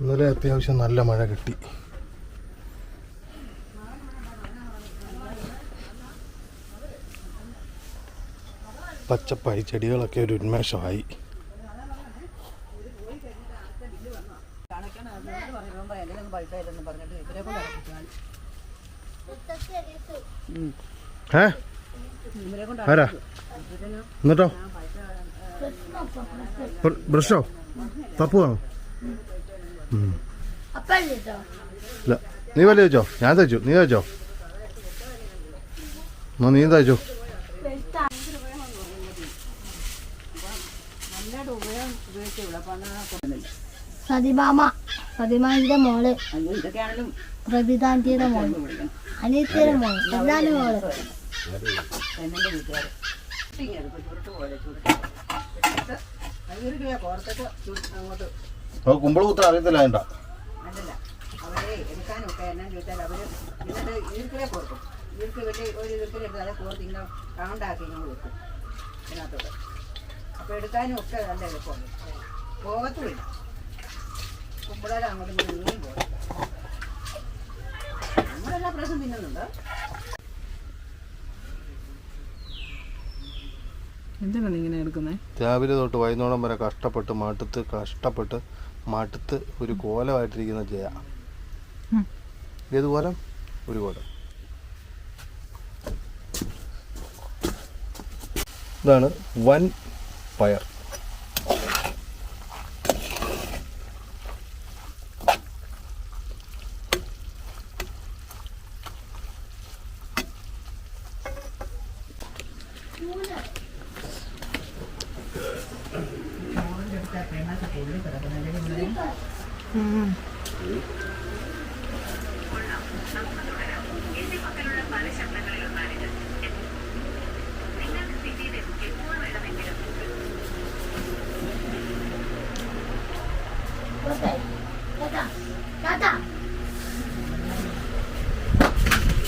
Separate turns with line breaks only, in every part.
ഇന്നലെ അത്യാവശ്യം നല്ല മഴ കിട്ടി. പച്ചപ്പായി ചെടികളൊക്കെ ഒരു ഉന്മേഷമായി. എന്നിട്ടോ? ബ്ര- ബ്രഷോ? തപ്പുവാണോ? ഇല്ല. നീ വല്ല തയ്ച്ചോ ഞാൻ തയ്ച്ചു. നീ തയ്ച്ചോ? എന്നാ നീ തയ്ച്ചോ.
സതിമാമ. സതിമാന്റെ
മോൾ.
പ്രഭിതാന്റിയുടെ മോൾ. അനിയത്തിയുടെ
മോൾ. എന്നാലും മോൾ? അങ്ങോട്ട്
അത് കുമ്പള കുത്ര അറിയത്തില്ല
അതിന്റെ. അപ്പോൾ എടുക്കാനും ഒക്കെ നല്ല എളുപ്പമാണ്. പോകത്തുമില്ല. കുമ്പളെല്ലാം അങ്ങോട്ടും ഇങ്ങോട്ടും നീങ്ങി പോകും നമ്മളെല്ലാ പ്രാവശ്യം തിന്നുന്നുണ്ട്?
എന്തിനാണ് ഇങ്ങനെ എടുക്കുന്നത്
രാവിലെ തൊട്ട് വൈകുന്നേരം വരെ കഷ്ടപ്പെട്ട് മടുത്ത് കഷ്ടപ്പെട്ട് മടുത്ത് ഒരു കോലമായിട്ടിരിക്കുന്ന ജയ. ഏത് കോലം ഒരു കോലം. ഇതാണ് വൻ പയർ.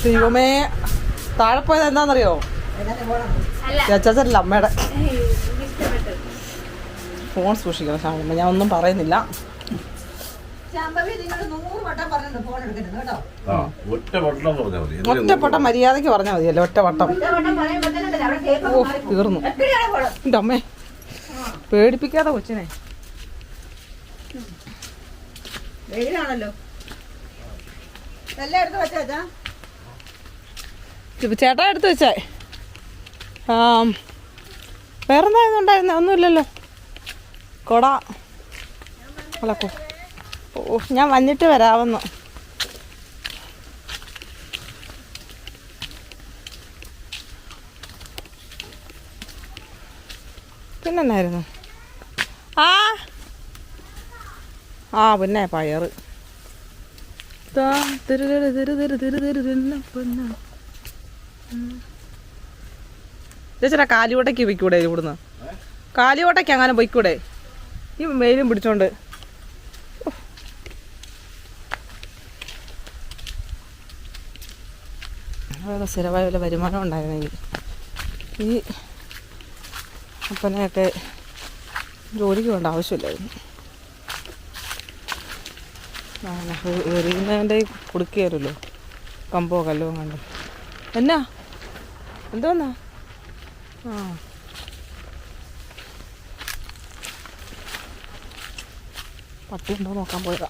ദൈവമേ താഴെ പോയത് എന്താണെന്നറിയോ? ചേച്ചല്ല അമ്മയുടെ. ഫോൺ സൂക്ഷിക്കണം ശാമ്പ ഞാൻ ഒന്നും പറയുന്നില്ല.
ശാമ്പവി
മര്യാദയ്ക്ക് പറഞ്ഞാൽ
ഒറ്റപ്പെട്ട മതിയല്ലോ ഒറ്റവട്ടം ഓ തീർന്നു. എന്റെ അമ്മേ പേടിപ്പിക്കാതെ കൊച്ചിനെ.
വെച്ചാ
ചേട്ടാ എടുത്ത് വെച്ചേ. ആ വേറെ എന്തായിരുന്നു ഉണ്ടായിരുന്നെ? ഒന്നുമില്ലല്ലോ. കൊട. അളക്കോ ഓ ഞാൻ വന്നിട്ട് വരാമെന്ന്. പിന്നെന്നായിരുന്നു ആ ആ പിന്നെ പയർ. ചേച്ചാ കാലിയോട്ടയ്ക്ക് പൊയ്ക്കൂടെ ഇവിടുന്ന്? കാലിയോട്ടയ്ക്ക് അങ്ങനെ പൊയ്ക്കൂടെ? ഈ വെയിലും പിടിച്ചോണ്ട്. അതൊക്കെ സ്ഥിരമായ വല്ല വരുമാനം ഉണ്ടായിരുന്നെങ്കിൽ. ഈ അപ്പനെയൊക്കെ ജോലിക്ക് വേണ്ട ആവശ്യമില്ലായിരുന്നു. എറിയുന്നതിന്റെ കുടുക്കിയല്ലോ കമ്പോ കല്ലോ കണ്ടോ എന്നാ? എന്തോന്നാ? ആ. പട്ടി ഉണ്ടോ നോക്കാൻ പോയതാ.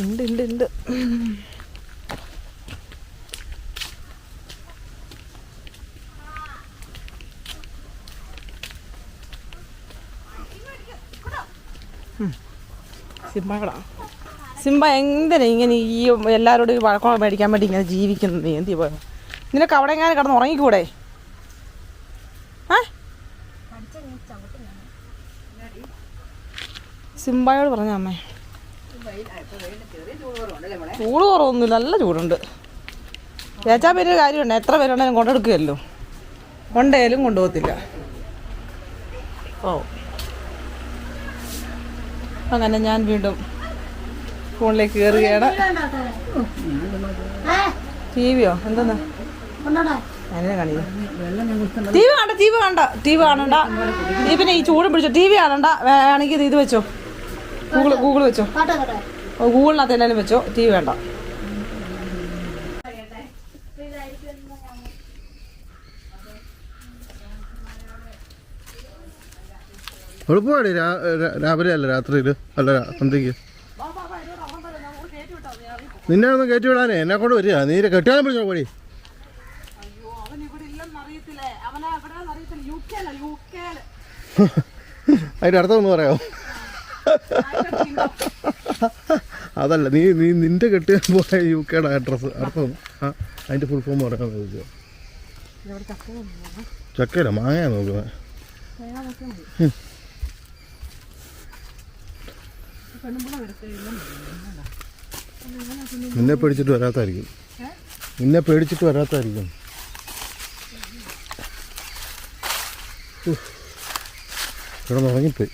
ഉണ്ട് ഉണ്ട് ഉണ്ട്. സിംബകളാ സിംബ എന്തിനാ ഇങ്ങനെ ഈ എല്ലാവരോടും ഈ വഴക്കം മേടിക്കാൻ വേണ്ടി ഇങ്ങനെ ജീവിക്കുന്നത് നീ എന്തി പോയോ നിനക്ക് അവിടെ എങ്ങനെ കിടന്ന് ഉറങ്ങിക്കൂടെ? സിംബായോട് പറഞ്ഞ അമ്മേ. ചൂട് കുറവൊന്നുമില്ല നല്ല ചൂടുണ്ട്. ചേച്ചാ പേര് കാര്യമുണ്ട് എത്ര പേരുണ്ടെങ്കിലും കൊണ്ടെടുക്കുകയല്ലോ. കൊണ്ടേലും കൊണ്ടുപോകത്തില്ല. ഓ. അങ്ങനെ ഞാൻ വീണ്ടും ഫോണിലേക്ക് കയറുകയാണ് ടി വിയോ എന്തെന്നാ? ടി വി കാണണ്ട ടി വി കാണണ്ട ടി വി കാണണ്ട. നീ പിന്നെ ഈ ചൂടും പിടിച്ചോ ടി വി കാണണ്ട വേണമെങ്കിൽ ഇത് വെച്ചോ. ഗൂഗിൾ ഗൂഗിൾ വെച്ചോ. ഗൂഗിളിനകത്ത് എല്ലാവരും വെച്ചോ. ടി വി വേണ്ട
എളുപ്പമാണ് രാവിലെ അല്ല രാത്രിയിൽ അല്ല സന്ധ്യക്ക് നിന്നെ ഒന്ന് കയറ്റി വിടാനേ എന്നെ കൊണ്ട് വരിക. നീ കെട്ടിയാലും പിടിച്ചോ പോടി. അതിന്റെ അർത്ഥം ഒന്ന് പറയാമോ? അതല്ല നീ നീ നിന്റെ കെട്ടിയാൻ പോയ യു കെയുടെ അഡ്രസ് അർത്ഥം ആ അതിന്റെ ഫുൾ ഫോം പറയാൻ ചോദിച്ചോ ചക്കയില്ല മാങ്ങയാ നോക്കുന്നത് നിന്നെ പേടിച്ചിട്ട് വരാത്തായിരിക്കും. നിന്നെ പേടിച്ചിട്ട് വരാത്തായിരിക്കും. ഇവിടെ ഉറങ്ങിപ്പോയി.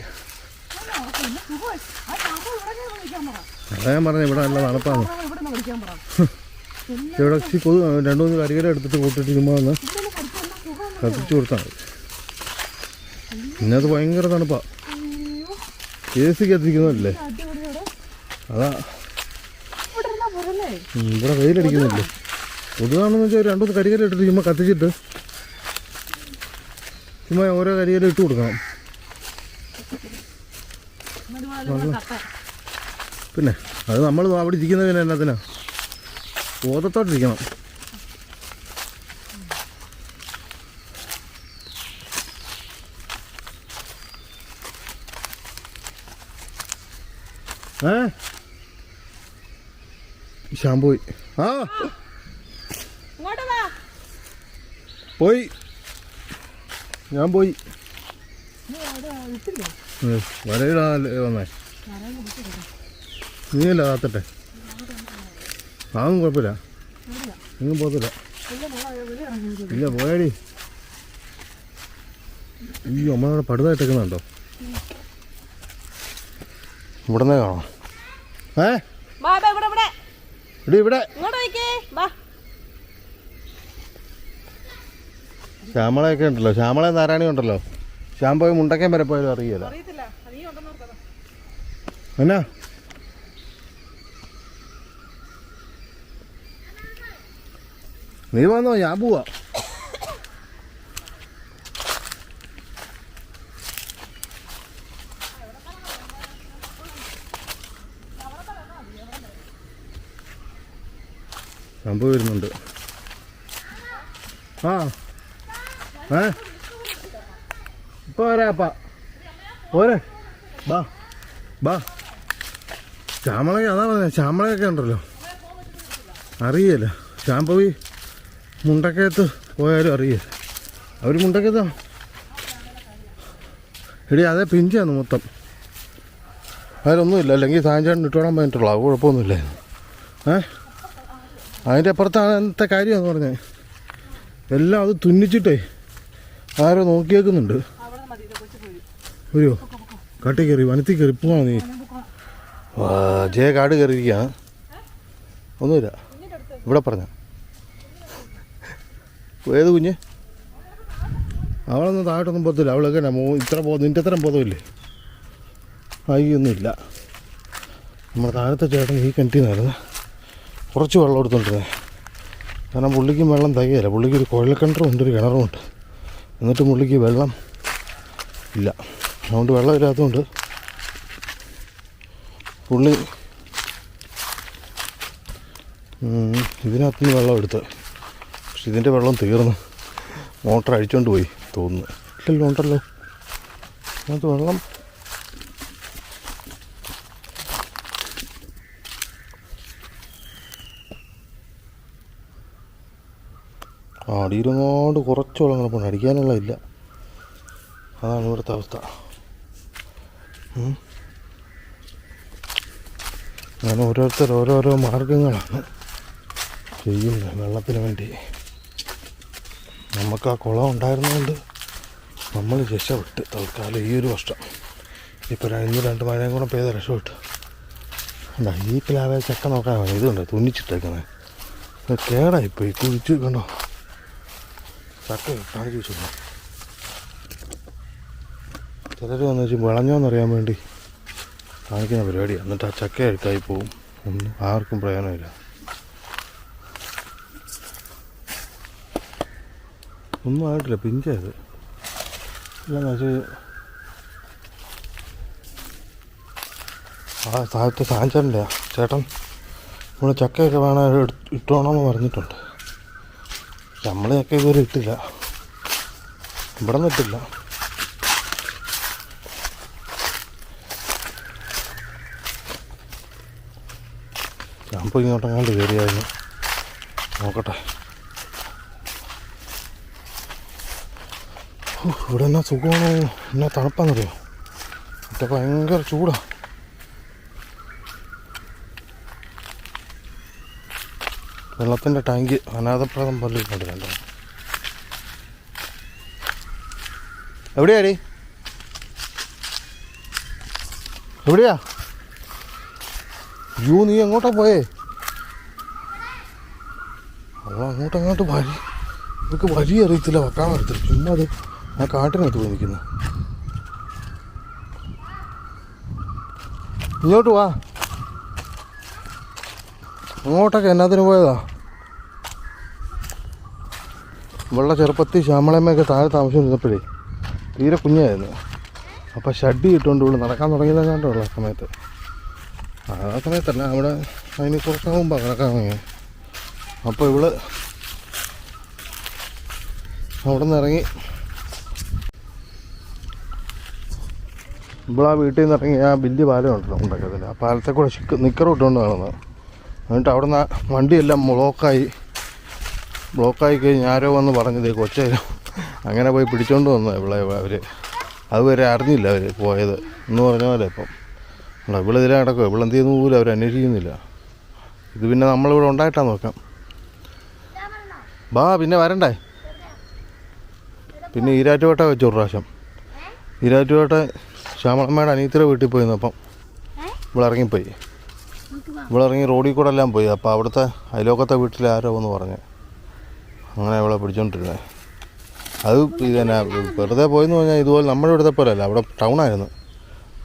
അതാ ഞാൻ പറഞ്ഞ ഇവിടെ നല്ല തണുപ്പാണ്. ഇവിടെ ഇച്ചിരി കൊതു രണ്ടു മൂന്ന് കരികര എടുത്തിട്ട് കൂട്ടിട്ട് ചുമ്മാ ഒന്ന് കത്തിച്ചു കൊടുത്താൽ മതി. ഇന്നത് ഭയങ്കര തണുപ്പാണ് എ സി കത്തിരിക്കുന്നതല്ലേ അതാ. ഇവിടെ വെയിലടിക്കുന്നില്ലേ? കൊതുകാണെന്ന് വെച്ചാൽ രണ്ടു മൂന്ന് കരികര ഇട്ടിട്ട് ചുമ്മാ കത്തിച്ചിട്ട് ചുമ്മാ ഓരോ കരികര ഇട്ട് കൊടുക്കണം. പിന്നെ അത് നമ്മൾ അവിടെ ഇരിക്കുന്നത് പിന്നെ എന്നാത്തിനാ ബോധത്തോട്ടിരിക്കണം ഏ ഷാമ്പു പോയി ആ.
ഇങ്ങോട്ട് വാ.
പോയി. ഞാൻ പോയി. വരയിടാ വന്നേ. നീയല്ല കാത്തട്ടെ? അതൊന്നും കുഴപ്പമില്ല. ഒന്നും പോകത്തില്ല. ഇല്ല പോയാടി. ഈ നമ്മളവിടെ പടുതായിട്ടേക്കുന്നുണ്ടോ? ഇവിടെ നിന്ന് കാണാം. ഏ
വാ വാ, ഇവിടെ ഇവിടെ
ഇടി ഇവിടെ. ശ്യാമളയൊക്കെ ഉണ്ടല്ലോ. ശ്യാമള നാരായണി ഉണ്ടല്ലോ. ശ്യാം പോയി മുണ്ടക്കൻ വരെ പോയാലും അറിയില്ല. എന്നാ? നീ വന്നോ? ഞാൻ പോവാ. സംഭവം വരുന്നുണ്ട്. ആ. ഏ? ഇപ്പൊ വരാപ്പാ പോരെ. ബാ. ബാ. ശ്യാമളൊക്കെ അതാ പറഞ്ഞത് ശ്യാമളയൊക്കെ ഉണ്ടല്ലോ. അറിയല്ല? ശ്യാമ്പവി മുണ്ടക്കയത്ത് പോയാലും അറിയില്ല അവർ മുണ്ടക്കയത്താ? എടി അതേ പിഞ്ചാന്ന് മൊത്തം. അതിലൊന്നുമില്ല. അല്ലെങ്കിൽ സാഞ്ചാണ്ട് ഇട്ടോളാൻ പറ്റുള്ളൂ അത് കുഴപ്പമൊന്നുമില്ലായിരുന്നു. ഏ? അതിന്റെ അപ്പുറത്താണ് അന്നത്തെ കാര്യമെന്ന് പറഞ്ഞത് എല്ലാം അത് തുന്നിച്ചിട്ടേ ആരോ നോക്കിയേക്കുന്നുണ്ട്. വരുമോ കട്ടി കയറി വനത്തിൽ കയറി. പോവാ നീ. ജയ കാട് കയറിയിരിക്കുക ഒന്നുമില്ല. ഇവിടെ പറഞ്ഞ. ഏത് കുഞ്ഞ്? അവളൊന്നും താഴോട്ടൊന്നും പോകത്തില്ല. അവളൊക്കെ മോ ഇത്ര പോ നിന്റെ അത്രയും ബോധമില്ലേ അയ്യൊന്നുമില്ല നമ്മുടെ താഴത്തെ ചേട്ടൻ ഈ കിണറ്റിന്നായിരുന്നു കുറച്ച് വെള്ളം എടുത്തോണ്ടിരുന്നത് കാരണം പുള്ളിക്കും വെള്ളം തികയില്ല. പുള്ളിക്ക് ഒരു കുഴൽക്കിണറും ഉണ്ട് ഒരു കിണറും ഉണ്ട്. എന്നിട്ട് പുള്ളിക്ക് വെള്ളം ഇല്ല. അതുകൊണ്ട് വെള്ളം ഇല്ലാത്തതുകൊണ്ട് പുള്ളി ഇതിനകത്തുനിന്ന് വെള്ളം എടുത്ത്. പക്ഷെ ഇതിന്റെ വെള്ളം തീർന്ന് മോട്ടർ അഴിച്ചുകൊണ്ട് പോയി തോന്നുന്നു. ഇല്ലല്ലോ ഉണ്ടല്ലോ. അതിനകത്ത് വെള്ളം അടിയിരുന്നോണ്ട് കുറച്ച് വെള്ളം കിടപ്പുണ്ട് അടിക്കാനുള്ള ഇല്ല. അതാണ് ഇവിടുത്തെ അവസ്ഥ. അങ്ങനെ ഓരോരുത്തർ ഓരോരോ മാർഗങ്ങളാണ് ചെയ്യുന്നത് വെള്ളത്തിന് വേണ്ടി. നമുക്ക് ആ കുളം ഉണ്ടായിരുന്നതുകൊണ്ട് നമ്മൾ രക്ഷപ്പെട്ട് തൽക്കാലം ഈ ഒരു വർഷം ഇപ്പോൾ ഇന്ന് രണ്ട് മഴയും കൂടെ പെയ്ത രക്ഷപ്പെട്ടു. കണ്ടോ ഈ പ്ലാവേ ചക്ക നോക്കാൻ ഇതുണ്ട് തുന്നിച്ചിട്ടേക്കുന്നത് കേടായിപ്പോയി കുഴിച്ച് കണ്ടോ? ചക്ക കാണിച്ചു വെച്ചു ചിലർ വന്ന് വിളഞ്ഞോന്ന് വിളഞ്ഞോന്നറിയാൻ വേണ്ടി കാണിക്കുന്ന പരിപാടിയാണ് എന്നിട്ട് ആ ചക്ക അഴുക്കായി പോവും. ഒന്നും ആർക്കും പ്രയോജനമില്ല. ഒന്നും ആയിട്ടില്ല പിഞ്ചായത് എല്ലാം വെച്ചാൽ ആ താഴത്തെ സാഞ്ചറിന്റെ ചേട്ടൻ. നമ്മൾ ചക്കയൊക്കെ വേണം ഇട്ടോണമെന്ന് പറഞ്ഞിട്ടുണ്ട്. നമ്മൾ ചക്ക ഇതുവരെ ഇട്ടില്ല. ഇവിടെ നിന്ന് ഇട്ടില്ല. ഞാൻ പോയി ഇങ്ങോട്ടെങ്ങാണ്ട് കയറിയായിരുന്നു. നോക്കട്ടെ. ഇവിടെ എന്നാ സുഖമാണോ? എന്നാ തണുപ്പാന്നറിയോ? മറ്റേ ഭയങ്കര ചൂടാ. വെള്ളത്തിന്റെ ടാങ്ക് അനാഥപ്രദം പോലെ ഇരിക്കുന്നുണ്ട് കണ്ടോ എവിടെയാടി? എവിടെയാ? യൂ നീ എങ്ങോട്ടാ പോയേ? അവ അങ്ങോട്ട് അങ്ങോട്ട് വഴി ഇവർക്ക് വലിയ അറിയത്തില്ല വെക്കാൻ അറിയത്തില്ല ചുമ്മാ അത് ഞാൻ കാട്ടിനകത്ത് പോയി നിൽക്കുന്നു. ഇങ്ങോട്ട് വാ. അങ്ങോട്ടൊക്കെ എന്നാത്തിന് പോയതാ? ഇവളുടെ ചെറുപ്പത്തിൽ ശ്യാമളമ്മയൊക്കെ താഴെ താമസിച്ചിരുന്നപ്പോഴേ തീരെ കുഞ്ഞായിരുന്നു. അപ്പോൾ ഷഡ്ഡി ഇട്ടുകൊണ്ട് ഇവിടെ നടക്കാൻ ഉള്ള സമയത്ത്. ആ സമയത്തല്ല അവിടെ അതിന് കുറച്ച് മുമ്പാണ് നടക്കാൻ തുടങ്ങിയത് അപ്പോൾ ഇവൾ അവിടെ നിന്ന് ഇറങ്ങി. ഇവളാ വീട്ടിൽ നിന്ന് ഇറങ്ങി ആ വലിയ പാലം ഉണ്ടല്ലോ ഉണ്ടാക്കത്തില്ല ആ പാലത്തെ കൂടെ നിക്കറും ഇട്ടുകൊണ്ട് നടന്നത് എന്നിട്ട് അവിടെ നിന്ന് വണ്ടിയെല്ലാം ബ്ലോക്കായി. ബ്ലോക്കായി കഴിഞ്ഞ് ആരോ വന്ന് പറഞ്ഞത് കൊച്ചേ അങ്ങനെ പോയി പിടിച്ചോണ്ട് വന്നു ഇവിടെ അവർ അതുവരെ അറിഞ്ഞില്ല അവർ പോയത്. എന്ന് പറഞ്ഞ പോലെ ഇപ്പം. അല്ല ഇവിടെ എന്ത് ചെയ്യുന്നു പോലും അവർ അന്വേഷിക്കുന്നില്ല. ഇത് പിന്നെ നമ്മളിവിടെ ഉണ്ടായിട്ടാ നോക്കാം. ബാ പിന്നെ വരണ്ടേ? പിന്നെ ഈരാറ്റുപേട്ട വെച്ചു പ്രാവശ്യം. ഈരാറ്റുപേട്ട ശ്യാമളമ്മയുടെ അനിയത്തിയുടെ വീട്ടിൽ പോയി അപ്പം. ഇവിടെ ഇറങ്ങിപ്പോയി ഇവിടെ ഇറങ്ങി റോഡിൽ കൂടെ എല്ലാം പോയി. അപ്പോൾ അവിടുത്തെ അയലോക്കത്തെ വീട്ടിൽ ആരോ എന്ന് പറഞ്ഞ്. അങ്ങനെ അവളെ പിടിച്ചോണ്ടിരുന്നത് അത് ഇതന്നെ തന്നെ വെറുതെ പോയെന്ന് പറഞ്ഞാൽ ഇതുപോലെ നമ്മുടെ ഇവിടുത്തെ പോലെ അല്ല അവിടെ ടൗണായിരുന്നു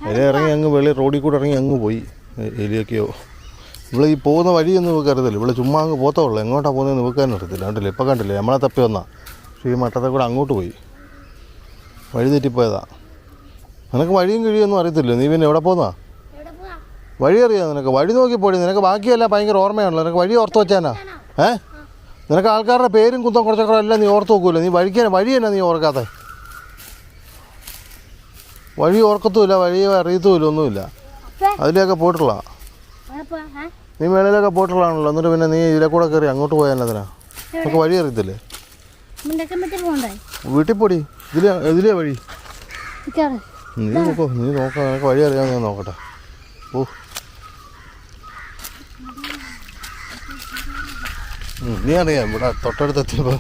അതിലെ ഇറങ്ങി അങ്ങ് വെളി റോഡിൽ കൂടെ ഇറങ്ങി അങ്ങ് പോയി എലിയൊക്കെയോ ഇവിടെ ഈ പോകുന്ന വഴിയൊന്നും നമുക്ക് അറിയത്തില്ല. ഇവിടെ ചുമ്മാ അങ്ങ് പോത്തേ ഉള്ളൂ. എങ്ങോട്ടാണ് പോകുന്നതെന്ന് നോക്കാൻ അറിയത്തില്ല. കണ്ടില്ലേ? ഇപ്പം കണ്ടില്ലേ? നമ്മളെ തപ്പി വന്നാ. പക്ഷേ ഈ മട്ടത്തെ കൂടെ അങ്ങോട്ട് പോയി. വഴി തെറ്റിപ്പോയതാ. നിനക്ക് വഴിയും കിഴിയൊന്നും അറിയത്തില്ല? നീ പിന്നെ എവിടെ പോന്നാ? വഴി അറിയാം നിനക്ക്. വഴി നോക്കി പോടി നിനക്ക് ബാക്കിയല്ല ഭയങ്കര ഓർമ്മയാണല്ലോ. നിനക്ക് വഴി ഓർത്ത് വെച്ചാനാ? ഏ? നിനക്ക് ആൾക്കാരുടെ പേരും കുന്തം കുറച്ചൊക്കെ എല്ലാം നീ ഓർത്ത് നോക്കൂല. നീ വഴിക്ക് വഴി തന്നെ നീ ഓർക്കാത്ത. വഴി ഓർക്കത്തുമില്ല വഴി അറിയത്തുമില്ല ഒന്നുമില്ല. അതിലൊക്കെ പോയിട്ടുള്ള നീ മേളിലൊക്കെ പോയിട്ടുള്ളതാണല്ലോ. എന്നിട്ട് പിന്നെ നീ ഇതിലെ കൂടെ കയറി അങ്ങോട്ട് പോയാൽ അതിനാ? നമുക്ക് വഴി അറിയത്തില്ലേ? വീട്ടിൽ പോടി. ഇതിലെ ഇതിലേ വഴി. നീ നോക്കോ നീ നോക്കാം. നിനക്ക് വഴി അറിയാമെന്ന് ഞാൻ നോക്കട്ടെ. ഓ നീ അറിയാം ഇവിടെ തൊട്ടടുത്ത് എത്തിയപ്പോൾ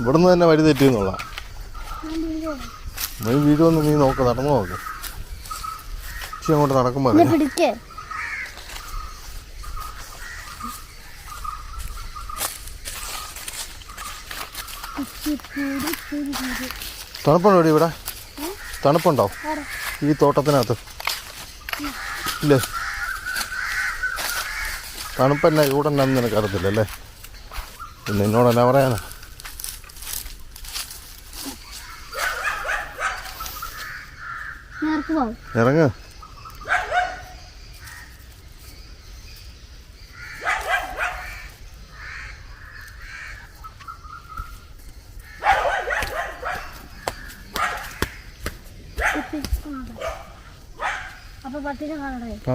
ഇവിടുന്ന് തന്നെ വഴി തെറ്റിയെന്നുള്ള നീ വീഴുമെന്ന് നീ നോക്ക് നടന്നു നോക്ക്. ഇച്ചിരി അങ്ങോട്ട് നടക്കുമ്പോൾ തണുപ്പുണ്ടോ ഇവിടെ? ഇവിടെ തണുപ്പുണ്ടോ? ഈ തോട്ടത്തിനകത്ത്. ഇല്ലേ? തണുപ്പല്ല? ഇവിടെ നിന്ന് നിനക്ക് അറിയത്തില്ല അല്ലേ? പിന്നെ എന്നോട് എന്നാ പറയാനാ? ഇറങ്ങ.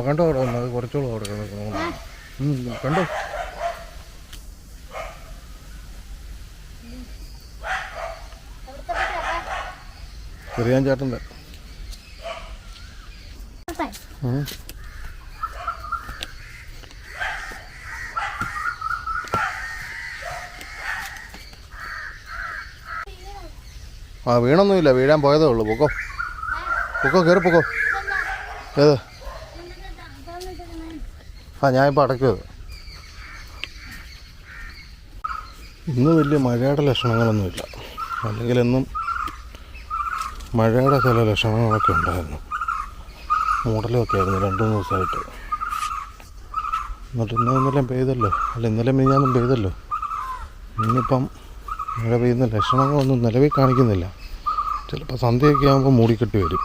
കണ്ടോ അവിടെ കുറച്ചോളൂ അവിടെ കിടക്കണം കണ്ടോ? ചെറിയാൻ ചേട്ടന്റെ. ആ വീണൊന്നുമില്ല വീഴാൻ പോയതേ ഉള്ളൂ. പൊക്കോ. പൊക്കോ കയറി പൊക്കോ. ഏത്? ആ ഞാനിപ്പോൾ അടയ്ക്കുമത് ഇന്ന് വലിയ മഴയുടെ ലക്ഷണങ്ങളൊന്നുമില്ല അല്ലെങ്കിൽ എന്നും മഴയുടെ ചില ലക്ഷണങ്ങളൊക്കെ ഉണ്ടായിരുന്നു. മൂടലൊക്കെ ആയിരുന്നു രണ്ട് മൂന്ന് ദിവസമായിട്ട്. എന്നിട്ട് ഇന്ന് ഇന്നലെ പെയ്തല്ലോ. അല്ല ഇന്നലെ മിനിഞ്ഞാന്നും പെയ്തല്ലോ. ഇന്നിപ്പം മഴ പെയ്യുന്ന ലക്ഷണങ്ങളൊന്നും നിലവിൽ കാണിക്കുന്നില്ല. ചിലപ്പോൾ സന്ധ്യയൊക്കെ ആകുമ്പോൾ മൂടിക്കെട്ടി വരും.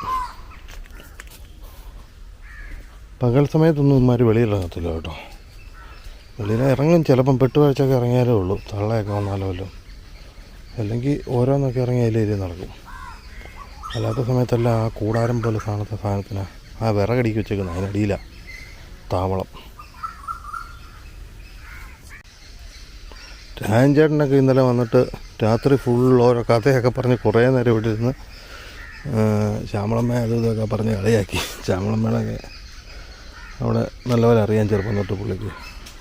പകൽ സമയത്തൊന്നും ഇമാർ വെളിയിലിറങ്ങത്തില്ല കേട്ടോ. വെളിയിൽ ഇറങ്ങും. ചിലപ്പം പെട്ടുവാഴ്ചയൊക്കെ ഇറങ്ങിയാലേ ഉള്ളൂ. തള്ളയൊക്കെ വന്നാലോ വല്ലതും അല്ലെങ്കിൽ ഓരോന്നൊക്കെ ഇറങ്ങി അതിലേരി നടക്കും. അല്ലാത്ത സമയത്തെല്ലാം ആ കൂടാരം പോലെ സാധനത്തെ സാധനത്തിന്. ആ വിറകടിക്ക് വെച്ചേക്കുന്നത് അതിനടിയിലാണ് താവളം. രാജൻചേട്ടനൊക്കെ ഇന്നലെ വന്നിട്ട് രാത്രി ഫുൾ ഓരോ കഥയൊക്കെ പറഞ്ഞ് കുറേ നേരം ഇവിടെ ഇരുന്ന് ശ്യാമളമ്മ അതും ഇതൊക്കെ പറഞ്ഞ് കളിയാക്കി. ശ്യാമളമ്മയുടെ അവിടെ നല്ലപോലെ അറിയാൻ ചെറുപ്പം തൊട്ട് പുള്ളിക്ക്.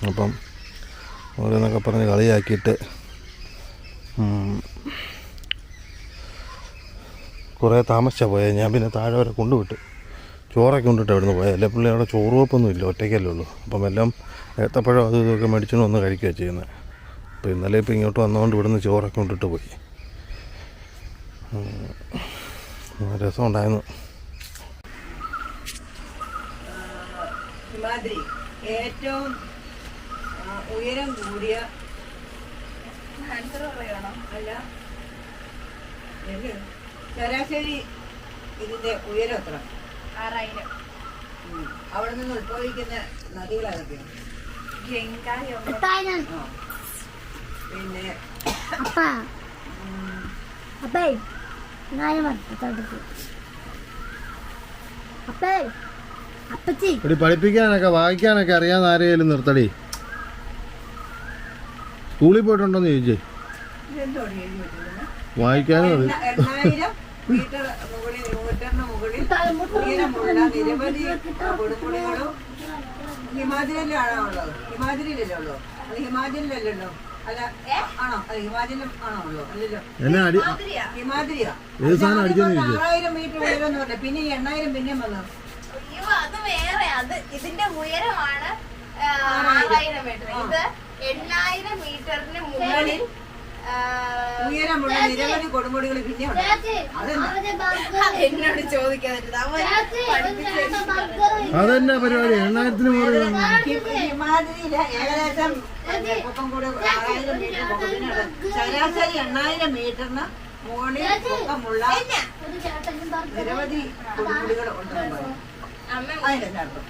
അപ്പം ഓരോന്നൊക്കെ പറഞ്ഞ് കളിയാക്കിയിട്ട് കുറേ താമസിച്ചാണ് പോയത് ഞാൻ പിന്നെ താഴെ വരെ കൊണ്ടുവിട്ട് ചോറൊക്കെ കൊണ്ടിട്ട് അവിടുന്ന് പോയത് അല്ലെ പുള്ളി? അവിടെ ചോറ് വെപ്പൊന്നും ഇല്ല ഒറ്റയ്ക്കല്ലേ ഉള്ളൂ. അപ്പം എല്ലാം ഏത്തപ്പഴം അതും ഇതൊക്കെ മേടിച്ചുകൊണ്ട് വന്ന് കഴിക്കുക ചെയ്യുന്നത് അപ്പോൾ ഇന്നലെ ഇപ്പോൾ ഇങ്ങോട്ട് വന്നുകൊണ്ട് ഇവിടുന്ന് ചോറൊക്കെ കൊണ്ടിട്ട് പോയി. രസമുണ്ടായിരുന്നു.
ഏറ്റവും ഉയരം കൂടിയ അല്ല? ശരാശരി ഇതിന്റെ ഉയരം എത്ര?
ആറായിരം.
അവിടെ നിന്ന് ഉത്ഭവിക്കുന്ന നദികൾ അതൊക്കെയാണ്
എട്ടായിരം
ആ. പിന്നെ
അപ്പ. അപ്പേ. ഞാൻ അപ്പേ.
ഇവിടെ പഠിപ്പിക്കാനൊക്കെ വായിക്കാനൊക്കെ അറിയാവുന്ന ആരെയും നിർത്തടി. സ്കൂളിൽ പോയിട്ടുണ്ടോന്ന് ചോദിച്ചേ. വായിക്കാനും
അത് ഹിമാചലിലല്ലോ ഹിമാചലിലല്ലോ ഹിമാചലിലാണോ ഉള്ളത് ഹിമാചലിലല്ലേ ഉള്ളൂ? അത്
ചോദിച്ചു.
ആറായിരം മീറ്റർ ഉയരം പിന്നെ എണ്ണായിരം പിന്നെയും വന്നു?
അത് വേറെ അത് ഇതിന്റെ ഉയരമാണ് ആറായിരം മീറ്റർ. ഇത് എണ്ണായിരം മീറ്ററിന് മുകളിൽ
ഉയരമുള്ള നിരവധി കൊടുമുടികൾ പിന്നെ
എന്നോട് ചോദിക്കാതിരുന്നത്. അവൻ
അതെന്നാ പരിപാടി? എണ്ണായിരത്തിന് മുകളിൽ
ഹിമാദ്രിയിലെ ഏകദേശം പൊക്കം കൂടി ആറായിരം മീറ്റർ പൊക്കത്തിനാണ് ശരാശരി എണ്ണായിരം മീറ്ററിന് മുകളിൽ പൊക്കമുള്ള നിരവധി കൊടുമുടികൾ
ഉണ്ട്
അതിന്റെ അർത്ഥം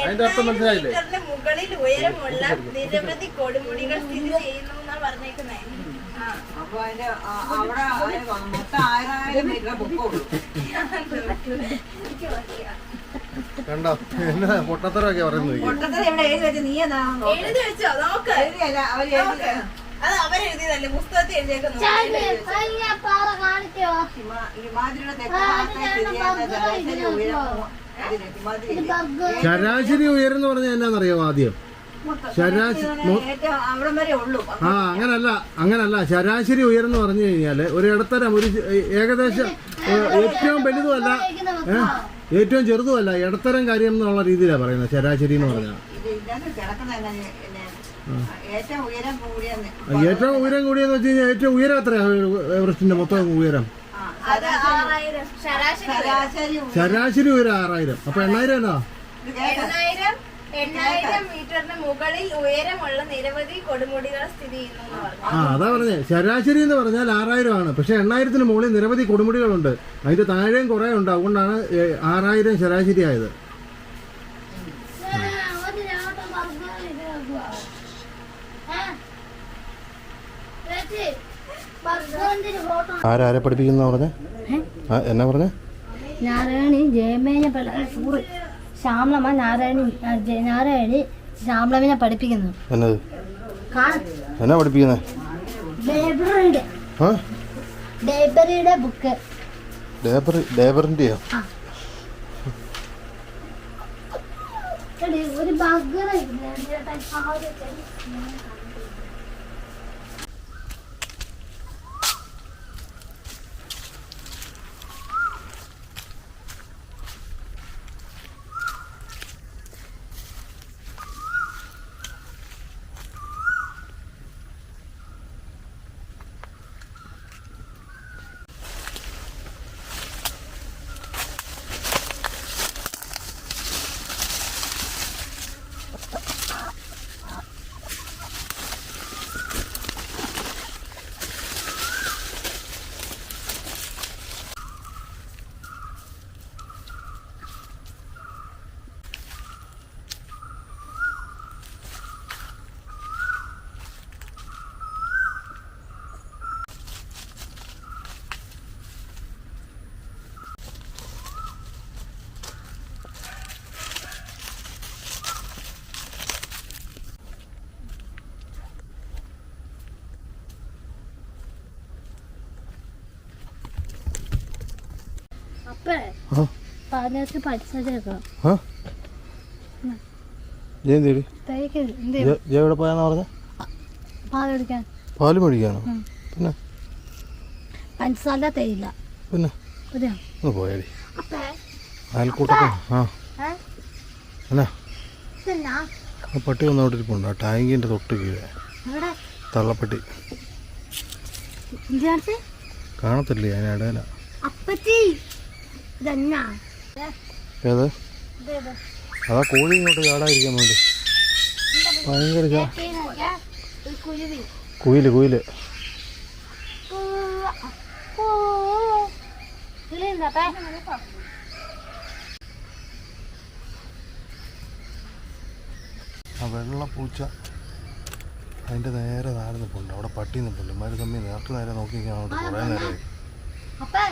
അതിന്റെ അർത്ഥം മനസ്സിലായില്ലേ?
മുകളിൽ ഉയരമുള്ള നിരവധി കൊടുമുടികൾ സ്ഥിതി ചെയ്യുന്നു എന്നാ പറഞ്ഞേക്കുന്നേ.
അപ്പൊ അതിന്റെ അവിടെ മൊത്തം ആയിരം മീറ്റർ പൊക്കമുള്ളൂ
കണ്ടോ? എന്നാ പൊട്ടത്തരൊക്കെ പറയുന്നത്
പൊട്ടത്തര ഇവിടെ എഴുതി വെച്ച്? നീ എന്നാ
എഴുതി വെച്ചോ? നോക്ക്.
എഴുതിയല്ല എഴുതി
അത് അവരെഴുതിയതല്ലേ പുസ്തകത്തിൽ എഴുതിയേക്കുന്നു
ഹിമാദ്രിയുടെ തെക്ക് ഭാഗത്തായി സ്ഥിതി ചെയ്യുന്ന ശരാശരി ഉയരം
ശരാശരി ഉയരം എന്ന് പറഞ്ഞാൽ എന്നാന്നറിയാമോ ആദ്യം ശരാശരി ആ അങ്ങനല്ല അങ്ങനല്ല. ശരാശരി ഉയർന്നു പറഞ്ഞു കഴിഞ്ഞാൽ ഒരു ഇടത്തരം ഒരു ഏകദേശം ഏറ്റവും വലുതുമല്ല ഏറ്റവും ചെറുതുമല്ല ഇടത്തരം കാര്യം എന്നുള്ള രീതിയിലാണ് പറയുന്നത് ശരാശരി എന്ന് പറഞ്ഞാൽ
ഏറ്റവും ഉയരം
കൂടിയെന്ന്. വെച്ച് കഴിഞ്ഞാൽ ഏറ്റവും ഉയരം എത്രയാണ് എവറസ്റ്റിന്റെ മൊത്തം ഉയരം?
ശരാശരി.
ഒരു ആറായിരം. അപ്പൊ എണ്ണായിരം എന്നാ?
എണ്ണായിരം എണ്ണായിരം മീറ്ററിന് മുകളിൽ ഉയരമുള്ള നിരവധി കൊടുമുടികൾ സ്ഥിതി ചെയ്യുന്നു എന്ന് പറഞ്ഞു.
ആ അതാ പറഞ്ഞേ. ശരാശരി എന്ന് പറഞ്ഞാൽ ആറായിരം ആണ്. പക്ഷെ എണ്ണായിരത്തിന് മുകളിൽ നിരവധി കൊടുമുടികളുണ്ട്. അതിന്റെ താഴെയും കുറെ ഉണ്ട്. അതുകൊണ്ടാണ് ഏ, ആറായിരം ശരാശരി ആയത്. ആരാരെ പഠിപ്പിക്കുന്ന പറഞ്ഞേ? എന്നാ പറഞ്ഞേ?
നാരായണി ജയമേനെ സൂറി. ശ്യാമളമ്മ നാരായണി നാരായണി ശ്യാമളമ്മനെ പഠിപ്പിക്കുന്നു.
എന്നത്? എന്നാ പഠിപ്പിക്കുന്നത്
ബുക്ക്. എടി, ഒരു ബർഗർ
ജയം എവിടെ പോയാന്ന് പറഞ്ഞ? പാൽ മേടിക്കാനോ? പിന്നെ?
പഞ്ചസാര തേയില്ല
പിന്നെ? ഒന്ന് പോയാടി. അയൽക്കൂട്ടൊക്കെ ആ. എന്നാ? പട്ടി ഒന്ന് ടാങ്കിന്റെ ഇരിപ്പുണ്ട്. ആ ടാങ്കിന്റെ തൊട്ട് കീഴെ. തള്ളപ്പട്ടി. കാണത്തില്ലേ?
അതിനിടയിലാണ്
ഏത്? അതാ കോഴി ഇങ്ങോട്ട് ചാടാതിരിക്കാൻ വേണ്ടി. ഭയങ്കര
കുയിൽ കുയിൽ?
ആ വെള്ള പൂച്ച അതിന്റെ നേരെ താഴെ നിൽപ്പുണ്ട് അവിടെ പട്ടി നിൽപ്പുണ്ട് മരുതമ്മി തമ്മിൽ നേർക്ക് നേരെ നോക്കി കുറേ നേരമായി.
അപ്പേ.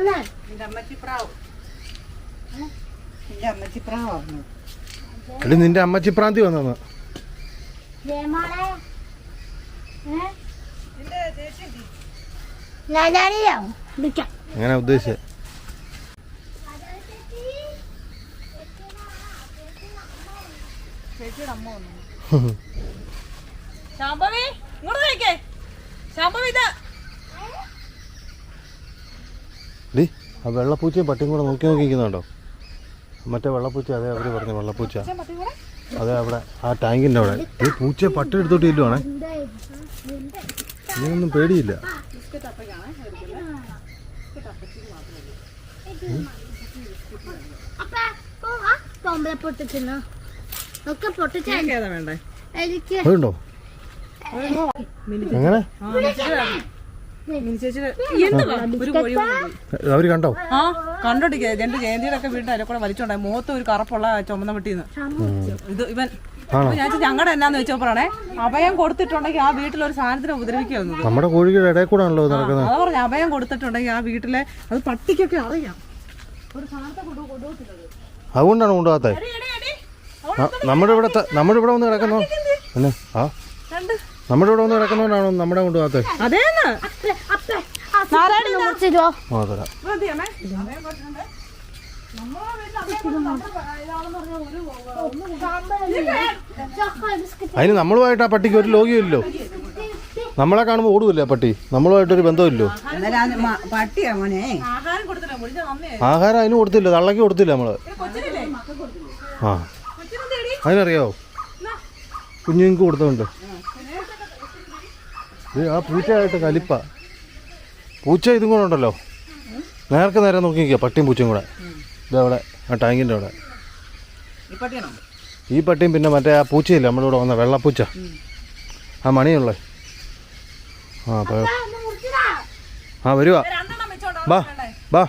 വന്നതോ
ആരാ വന്നേ
എന്റെ അമ്മച്ചിപ്രാവ് എന്റെ അമ്മച്ചിപ്രാവാണ്
എടി നിന്റെ അമ്മച്ചി പ്രാന്തി വന്നു
ജയമാളെ
അങ്ങനെ ഉദ്ദേശിച്ചത്
ശാംഭവി ഇങ്ങോട്ട് നോക്കേ ശാംഭവി ഇതാ
ആ വെള്ളപ്പൂച്ചയും പട്ടിയും കൂടെ നോക്കി നോക്കി നിൽക്കുന്നുണ്ടോ മറ്റേ വെള്ളപ്പൂച്ച അതേ അവർ പറഞ്ഞു വെള്ളപ്പൂച്ച. അതെ അവിടെ ആ ടാങ്കിന്റെ അവിടെ. ഈ പൂച്ചയെ പട്ടി എടുത്തോട്ട് ഇല്ലുവാണേ ഇനിയൊന്നും പേടിയില്ല. അതുണ്ടോ? എങ്ങനെ?
കൊണ്ടുപോയി.
കണ്ടോ?
ആ കണ്ടോടി രണ്ട് ജയന്തിയുടെ ഒക്കെ വീട്ടിൽ അതിലെ കൂടെ വലിച്ചോണ്ടായി. മുഖത്ത് ഒരു കറുപ്പുള്ള ചുമന്ന വെട്ടിന്ന് ഇത് ഇവൻ ഞാൻ ഞങ്ങളുടെ എന്നാന്ന് വെച്ചപ്പോഴാണേ അഭയം കൊടുത്തിട്ടുണ്ടെങ്കിൽ ആ വീട്ടിൽ ഒരു സാധനത്തിന് ഉപദ്രവിക്കുന്നത്
നമ്മുടെ കോഴിയുടെ ഇടയിൽ കൂടെ ആണല്ലോ നടക്കുന്നത്.
അതാ പറഞ്ഞു അഭയം കൊടുത്തിട്ടുണ്ടെങ്കിൽ ആ വീട്ടിലെ അത് പട്ടിക്കൊക്കെ അറിയാം. ഒരു സാധനത്തെ കൊണ്ടുപോകത്തില്ലത്
അതുകൊണ്ടാണ് കൊണ്ടുപോകാത്തത്. നമ്മുടെ ഇവിടെ നമ്മുടെ ഇവിടെ വന്ന് കിടക്കുന്നു. ആ.
രണ്ട്
നമ്മുടെ ഇവിടെ വന്ന് കിടക്കുന്നോണ്ടാണോ നമ്മുടെ കൊണ്ടുപോകാത്തത്?
അതേന്ന്.
അതിന് നമ്മളുമായിട്ട് ആ പട്ടിക്ക് ഒരു ലോകിയല്ലോ നമ്മളെ കാണുമ്പോൾ ഓടുവല്ലേ പട്ടി? നമ്മളുമായിട്ടൊരു ബന്ധമില്ലോ
ആഹാരം
അതിന് കൊടുത്തില്ല തള്ളക്ക് കൊടുത്തില്ല
നമ്മൾ.
ആ. അതിനറിയാവോ? കുഞ്ഞുങ്ങൾക്ക് കൊടുത്തോണ്ട്. ഇത് ആ പൂച്ചയായിട്ട് കലിപ്പ. പൂച്ച ഇതും കൂടെ ഉണ്ടല്ലോ. നേർക്ക് നേരെ നോക്കി നിൽക്കുക പട്ടിയും പൂച്ചയും കൂടെ. ഇതവിടെ ആ ടാങ്കിന്റെ അവിടെ.
ഈ
പട്ടിയും പിന്നെ മറ്റേ ആ പൂച്ചയില്ല നമ്മളിവിടെ വന്ന വെള്ളപ്പൂച്ച. ആ മണിയുള്ള ആ
അപ്പോൾ
ആ വരുവാ. ബാ ബാ.